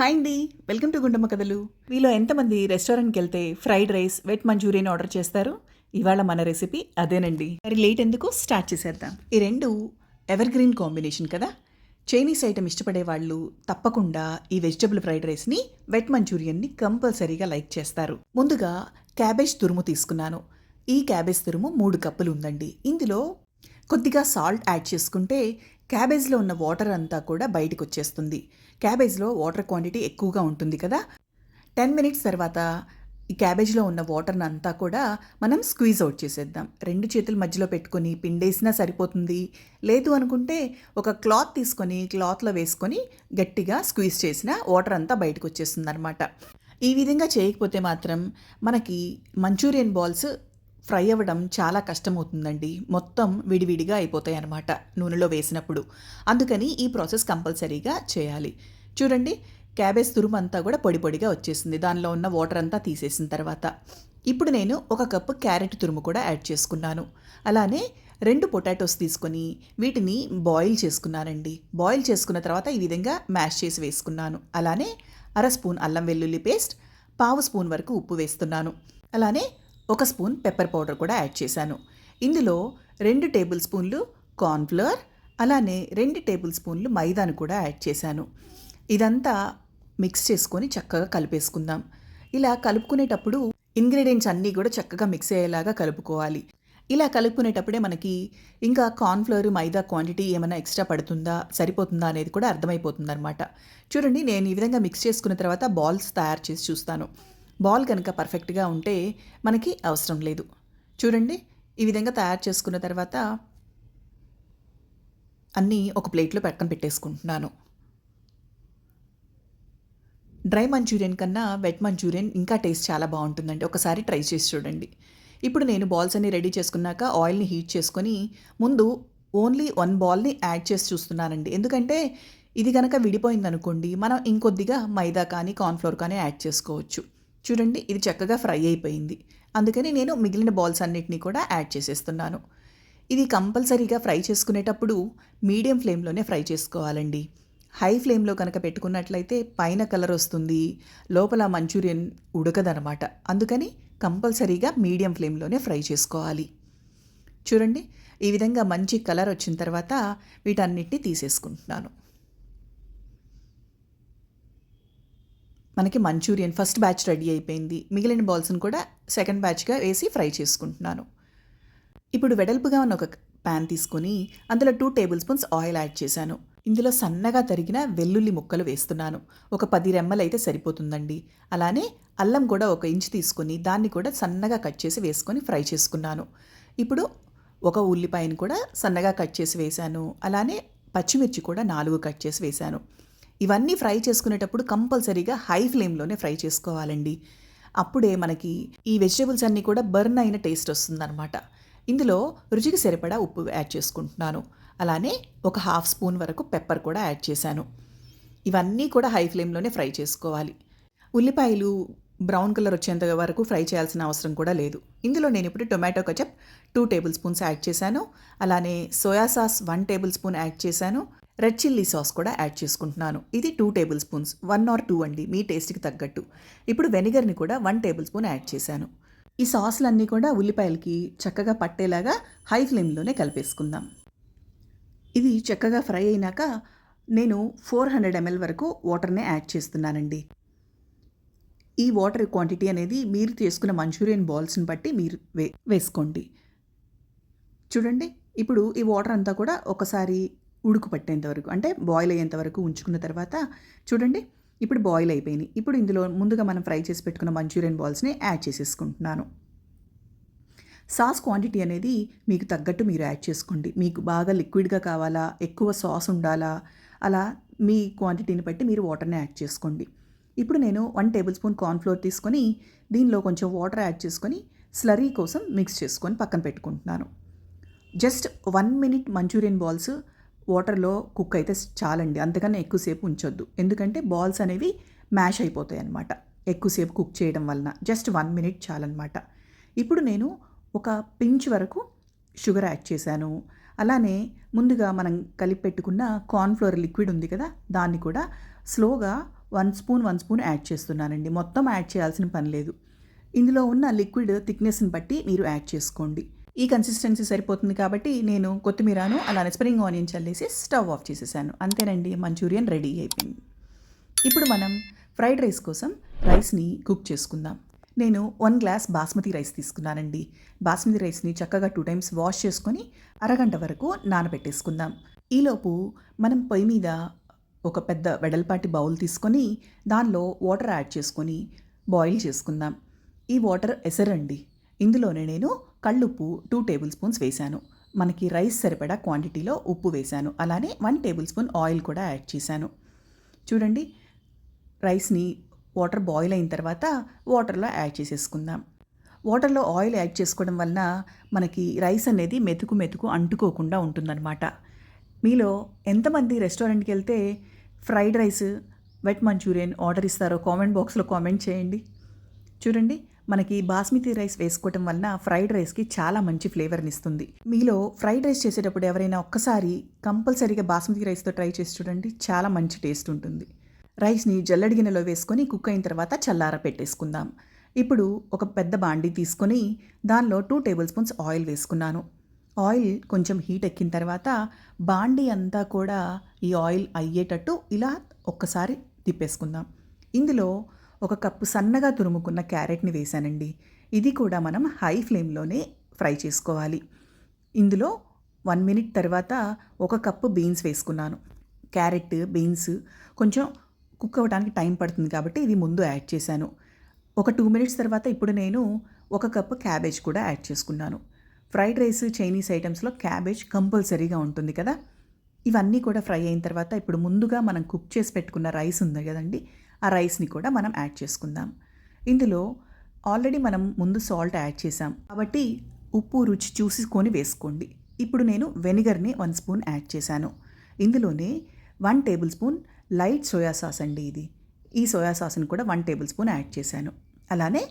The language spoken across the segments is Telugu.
హాయ్ అండి. వెల్కమ్ టు గుండమ్మ కథలు. మీలో ఎంతమంది రెస్టారెంట్కి వెళ్తే fried rice wet Manchurian order చేస్తారు? ఇవాళ మన రెసిపీ అదేనండి. మరి లేట్ ఎందుకు? స్టార్ట్ చేసేద్దాం. ఈ రెండు ఎవర్ గ్రీన్ కాంబినేషన్ కదా? చైనీస్ ఐటెం ఇష్టపడే వాళ్ళు తప్పకుండా ఈ వెజిటబుల్ ఫ్రైడ్ రైస్ని వెట్ మంచూరియన్ని కంపల్సరీగా లైక్ చేస్తారు. ముందుగా క్యాబేజ్ తురుము తీసుకున్నాను. ఈ క్యాబేజ్ తురుము మూడు కప్పులు ఉందండి. ఇందులో కొద్దిగా సాల్ట్ యాడ్ చేసుకుంటే క్యాబేజ్లో ఉన్న వాటర్ అంతా కూడా బయటకు వచ్చేస్తుంది క్యాబేజ్లో వాటర్ క్వాంటిటీ ఎక్కువగా ఉంటుంది కదా? టెన్ మినిట్స్ తర్వాత ఈ క్యాబేజ్లో ఉన్న వాటర్ని అంతా కూడా మనం స్క్వీజ్ అవుట్ చేసేద్దాం. రెండు చేతుల మధ్యలో పెట్టుకొని పిండేసినా సరిపోతుంది. లేదు అనుకుంటే ఒక క్లాత్ తీసుకొని క్లాత్లో వేసుకొని గట్టిగా స్క్వీజ్ చేసిన వాటర్ అంతా బయటకు వచ్చేస్తుంది అనమాట ఈ విధంగా చేయకపోతే మాత్రం మనకి మంచూరియన్ బాల్స్ ఫ్రై అవ్వడం చాలా కష్టమవుతుందండి. మొత్తం విడివిడిగా అయిపోతాయి అన్నమాట నూనెలో వేసినప్పుడు. అందుకని ఈ ప్రాసెస్ కంపల్సరీగా చేయాలి. చూడండి క్యాబేజ్ తురుము అంతా కూడా పొడి పొడిగా వచ్చేసింది. దానిలో ఉన్న వాటర్ అంతా తీసేసిన తర్వాత. ఇప్పుడు నేను ఒక కప్పు క్యారెట్ తురుము కూడా యాడ్ చేసుకున్నాను. అలానే రెండు పొటాటోస్ తీసుకొని వీటిని బాయిల్ చేసుకున్నానండి. బాయిల్ చేసుకున్న తర్వాత ఈ విధంగా మ్యాష్ చేసి వేసుకున్నాను. అలానే అర స్పూన్ అల్లం వెల్లుల్లి పేస్ట్ పావు స్పూన్ వరకు ఉప్పు వేస్తున్నాను. అలానే ఒక స్పూన్ పెప్పర్ పౌడర్ కూడా యాడ్ చేశాను. ఇందులో రెండు టేబుల్ స్పూన్లు కార్న్ఫ్లవర్ అలానే రెండు టేబుల్ స్పూన్లు మైదాను కూడా యాడ్ చేశాను. ఇదంతా మిక్స్ చేసుకొని చక్కగా కలిపేసుకుందాం. ఇలా కలుపుకునేటప్పుడు ఇంగ్రీడియంట్స్ అన్నీ కూడా చక్కగా మిక్స్ అయ్యేలాగా కలుపుకోవాలి. ఇలా కలుపుకునేటప్పుడే మనకి ఇంకా కార్న్ఫ్లవర్ మైదా క్వాంటిటీ ఏమైనా ఎక్స్ట్రా పడుతుందా సరిపోతుందా అనేది కూడా అర్థమైపోతుంది అనమాట చూడండి నేను ఈ విధంగా మిక్స్ చేసుకున్న తర్వాత బాల్స్ తయారు చేసి చూస్తాను. బాల్ కనుక పర్ఫెక్ట్గా ఉంటే మనకి అవసరం లేదు. చూడండి ఈ విధంగా తయారు చేసుకున్న తర్వాత అన్నీ ఒక ప్లేట్లో పక్కన పెట్టేసుకుంటున్నాను. డ్రై మంచూరియన్ కన్నా వెట్ మంచూరియన్ ఇంకా టేస్ట్ చాలా బాగుంటుందండి. ఒకసారి ట్రై చేసి చూడండి. ఇప్పుడు నేను బాల్స్ అన్ని రెడీ చేసుకున్నాక ఆయిల్ని హీట్ చేసుకొని ముందు ఓన్లీ వన్ బాల్ని యాడ్ చేసి చూస్తున్నానండి. ఎందుకంటే ఇది కనుక విడిపోయింది అనుకోండి మనం ఇంకొద్దిగా మైదా కానీ కార్న్ఫ్లోర్ కానీ యాడ్ చేసుకోవచ్చు. చూడండి ఇది చక్కగా ఫ్రై అయిపోయింది. అందుకని నేను మిగిలిన బాల్స్ అన్నిటినీ కూడా యాడ్ చేసేస్తున్నాను. ఇది కంపల్సరీగా ఫ్రై చేసుకునేటప్పుడు మీడియం ఫ్లేమ్లోనే ఫ్రై చేసుకోవాలండి. హై ఫ్లేమ్లో కనుక పెట్టుకున్నట్లయితే పైన కలర్ వస్తుంది లోపల మంచూరియన్ ఉడకదనమాట అందుకని కంపల్సరీగా మీడియం ఫ్లేమ్లోనే ఫ్రై చేసుకోవాలి. చూడండి ఈ విధంగా మంచి కలర్ వచ్చిన తర్వాత వీటన్నిటిని తీసేసుకుంటున్నాను. మనకి మంచూరియన్ ఫస్ట్ బ్యాచ్ రెడీ అయిపోయింది. మిగిలిన బాల్స్ని కూడా సెకండ్ బ్యాచ్గా వేసి ఫ్రై చేసుకుంటున్నాను. ఇప్పుడు వెడల్పుగా ఉన్న ఒక ప్యాన్ తీసుకొని అందులో two table spoons oil add చేశాను. ఇందులో సన్నగా తరిగిన వెల్లుల్లి ముక్కలు వేస్తున్నాను. ఒక పది రెమ్మలు అయితే సరిపోతుందండి. అలానే అల్లం కూడా ఒక ఇంచ్ తీసుకొని దాన్ని కూడా సన్నగా కట్ చేసి వేసుకొని ఫ్రై చేసుకున్నాను. ఇప్పుడు ఒక ఉల్లిపాయను కూడా సన్నగా కట్ చేసి వేశాను. అలానే పచ్చిమిర్చి కూడా నాలుగు కట్ చేసి వేశాను. ఇవన్నీ ఫ్రై చేసుకునేటప్పుడు కంపల్సరీగా హై ఫ్లేమ్లోనే ఫ్రై చేసుకోవాలండి. అప్పుడే మనకి ఈ వెజిటేబుల్స్ అన్నీ కూడా బర్న్ అయిన టేస్ట్ వస్తుందన్నమాట. ఇందులో రుచికి సరిపడా ఉప్పు యాడ్ చేసుకుంటున్నాను. అలానే ఒక హాఫ్ స్పూన్ వరకు పెప్పర్ కూడా యాడ్ చేశాను. ఇవన్నీ కూడా హై ఫ్లేమ్లోనే ఫ్రై చేసుకోవాలి. ఉల్లిపాయలు బ్రౌన్ కలర్ వచ్చేంత వరకు ఫ్రై చేయాల్సిన అవసరం కూడా లేదు. ఇందులో నేను ఇప్పుడు tomato ketchup two tablespoons add చేశాను. అలానే soya sauce one tablespoon add చేశాను. రెడ్ చిల్లీ సాస్ కూడా యాడ్ చేసుకుంటున్నాను. ఇది two tablespoons one or two అండి. మీ టేస్ట్కి తగ్గట్టు. ఇప్పుడు వెనిగర్ని కూడా వన్ టేబుల్ స్పూన్ యాడ్ చేశాను. ఈ సాస్లన్నీ కూడా ఉల్లిపాయలకి చక్కగా పట్టేలాగా హై ఫ్లేమ్లోనే కలిపేసుకుందాం. ఇది చక్కగా ఫ్రై అయినాక నేను ఫోర్ హండ్రెడ్ ఎంఎల్ వరకు వాటర్నే యాడ్ చేస్తున్నానండి. ఈ వాటర్ క్వాంటిటీ అనేది మీరు తీసుకున్న మంచూరియన్ బాల్స్ని బట్టి మీరు వే వేసుకోండి. చూడండి. ఇప్పుడు ఈ వాటర్ అంతా కూడా ఒకసారి ఉడుకు పట్టేంత వరకు అంటే బాయిల్ అయ్యేంత వరకు ఉంచుకున్న తర్వాత చూడండి ఇప్పుడు బాయిల్ అయిపోయినాయి ఇప్పుడు ఇందులో ముందుగా మనం ఫ్రై చేసి పెట్టుకున్న మంచూరియన్ బాల్స్ని యాడ్ చేసేసుకుంటున్నాను. సాస్ క్వాంటిటీ అనేది మీకు తగ్గట్టు మీరు యాడ్ చేసుకోండి. మీకు బాగా లిక్విడ్గా కావాలా ఎక్కువ సాస్ ఉండాలా అలా మీ క్వాంటిటీని బట్టి మీరు వాటర్ని యాడ్ చేసుకోండి. ఇప్పుడు నేను వన్ టేబుల్ స్పూన్ కార్న్ఫ్లోర్ తీసుకొని దీనిలో కొంచెం వాటర్ యాడ్ చేసుకొని స్లరీ కోసం మిక్స్ చేసుకొని పక్కన పెట్టుకుంటున్నాను. Just one minute Manchurian balls వాటర్లో కుక్ అయితే చాలండి. అంతకన్నా ఎక్కువసేపు ఉంచొద్దు. ఎందుకంటే బాల్స్ అనేవి మ్యాష్ అయిపోతాయి అన్నమాట. ఎక్కువసేపు కుక్ చేయడం వలన జస్ట్ వన్ మినిట్ చాలన్నమాట. ఇప్పుడు నేను ఒక పించ్ వరకు షుగర్ యాడ్ చేశాను. అలానే ముందుగా మనం కలిపి పెట్టుకున్న కార్న్ఫ్లోర్ లిక్విడ్ ఉంది కదా దాన్ని కూడా స్లోగా one spoon one spoon add చేస్తున్నానండి. మొత్తం యాడ్ చేయాల్సిన పని లేదు. ఇందులో ఉన్న లిక్విడ్ థిక్నెస్ని బట్టి మీరు యాడ్ చేసుకోండి. ఈ కన్సిస్టెన్సీ సరిపోతుంది కాబట్టి నేను కొత్తిమీరను అలానే స్ప్రింగ్ ఆనియన్ చల్లేసి స్టవ్ ఆఫ్ చేసేసాను. అంతేనండి మంచూరియన్ రెడీ అయిపోయింది. ఇప్పుడు మనం ఫ్రైడ్ రైస్ కోసం రైస్ని కుక్ చేసుకుందాం. నేను వన్ గ్లాస్ బాస్మతి రైస్ తీసుకున్నానండి. బాస్మతి రైస్ని చక్కగా టూ టైమ్స్ వాష్ చేసుకొని అరగంట వరకు నానబెట్టేసుకుందాం. ఈలోపు మనం పొయ్యి మీద ఒక పెద్ద వెడల్పాటి బౌల్ తీసుకొని దానిలో వాటర్ యాడ్ చేసుకొని బాయిల్ చేసుకుందాం. ఈ వాటర్ ఎసరండి. ఇందులోనే నేను కళ్ళుప్పు టూ టేబుల్ స్పూన్స్ వేశాను. మనకి రైస్ సరిపడా క్వాంటిటీలో ఉప్పు వేశాను. అలానే వన్ టేబుల్ స్పూన్ ఆయిల్ కూడా యాడ్ చేశాను. చూడండి రైస్ని వాటర్ బాయిల్ అయిన తర్వాత వాటర్లో యాడ్ చేసేసుకుందాం. వాటర్లో ఆయిల్ యాడ్ చేసుకోవడం వలన మనకి రైస్ అనేది మెతుకు మెతుకు అంటుకోకుండా ఉంటుందన్నమాట. మీలో ఎంతమంది రెస్టారెంట్కి వెళ్తే fried rice wet Manchurian order ఇస్తారో కామెంట్ బాక్స్లో కామెంట్ చేయండి. చూడండి మనకి బాస్మతి రైస్ వేసుకోవటం వలన ఫ్రైడ్ రైస్కి చాలా మంచి ఫ్లేవర్ని ఇస్తుంది. మీలో ఫ్రైడ్ రైస్ చేసేటప్పుడు ఎవరైనా ఒక్కసారి కంపల్సరీగా బాస్మతి రైస్తో ట్రై చేసి చూడండి చాలా మంచి టేస్ట్ ఉంటుంది. రైస్ని జల్లడి గిన్నెలో వేసుకొని కుక్ అయిన తర్వాత చల్లార పెట్టేసుకుందాం. ఇప్పుడు ఒక పెద్ద బాండీ తీసుకొని దానిలో టూ టేబుల్ స్పూన్స్ ఆయిల్ వేసుకున్నాను. ఆయిల్ కొంచెం హీట్ ఎక్కిన తర్వాత బాండీ అంతా కూడా ఈ ఆయిల్ అయ్యేటట్టు ఇలా ఒక్కసారి తిప్పేసుకుందాం. ఇందులో ఒక కప్పు సన్నగా తురుముకున్న క్యారెట్ని వేశానండి. ఇది కూడా మనం హై ఫ్లేమ్లోనే ఫ్రై చేసుకోవాలి. ఇందులో వన్ మినిట్ తర్వాత ఒక కప్పు బీన్స్ వేసుకున్నాను. క్యారెట్ బీన్స్ కొంచెం కుక్ అవ్వడానికి టైం పడుతుంది కాబట్టి ఇది ముందు యాడ్ చేశాను. ఒక టూ మినిట్స్ తర్వాత ఇప్పుడు నేను ఒక కప్పు క్యాబేజ్ కూడా యాడ్ చేసుకున్నాను. ఫ్రైడ్ రైస్ చైనీస్ ఐటమ్స్లో క్యాబేజ్ కంపల్సరీగా ఉంటుంది కదా? ఇవన్నీ కూడా ఫ్రై అయిన తర్వాత ఇప్పుడు ముందుగా మనం కుక్ చేసి పెట్టుకున్న రైస్ ఉంది కదండి ఆ రైస్ని కూడా మనం యాడ్ చేసుకుందాం. ఇందులో ఆల్రెడీ మనం ముందు సాల్ట్ యాడ్ చేసాం. కాబట్టి ఉప్పు రుచి చూసుకొని వేసుకోండి. ఇప్పుడు నేను వెనిగర్ని వన్ స్పూన్ యాడ్ చేశాను. ఇందులోనే one tablespoon light soya sauce అండి ఇది. ఈ సోయా సాస్ని కూడా వన్ టేబుల్ స్పూన్ యాడ్ చేశాను. అలానే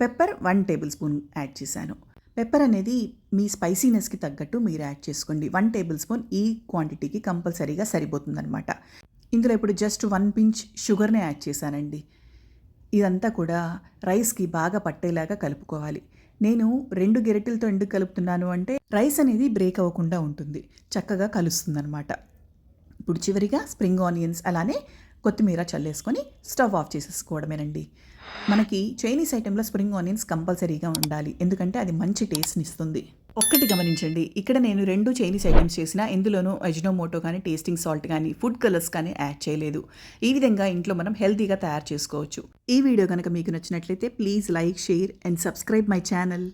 pepper one table spoon add చేశాను. పెప్పర్ అనేది మీ స్పైసీనెస్కి తగ్గట్టు మీరు యాడ్ చేసుకోండి. వన్ టేబుల్ స్పూన్ ఈ క్వాంటిటీకి కంపల్సరీగా సరిపోతుందన్నమాట. ఇందులో ఇప్పుడు జస్ట్ వన్ పించ్ షుగర్నే యాడ్ చేశానండి. ఇదంతా కూడా రైస్కి బాగా పట్టేలాగా కలుపుకోవాలి. నేను రెండు గెరిటెలతో ఎందుకు కలుపుతున్నాను అంటే రైస్ అనేది బ్రేక్ అవ్వకుండా ఉంటుంది. చక్కగా కలుస్తుందనమాట ఇప్పుడు చివరిగా స్ప్రింగ్ ఆనియన్స్ అలానే కొత్తిమీర చల్లేసుకొని స్టవ్ ఆఫ్ చేసేసుకోవడమేనండి. మనకి చైనీస్ ఐటెంలో స్ప్రింగ్ ఆనియన్స్ కంపల్సరీగా ఉండాలి. ఎందుకంటే అది మంచి టేస్ట్ని ఇస్తుంది. ఒక్కటి గమనించండి. ఇక్కడ నేను రెండు చైనీస్ ఐటమ్స్ చేసిన ఇందులోనూ అజినోమోటో కానీ టేస్టింగ్ సాల్ట్ కానీ ఫుడ్ కలర్స్ కానీ యాడ్ చేయలేదు. ఈ విధంగా ఇంట్లో మనం హెల్తీగా తయారు చేసుకోవచ్చు. ఈ వీడియో కనుక మీకు నచ్చినట్లయితే please like share and subscribe my channel.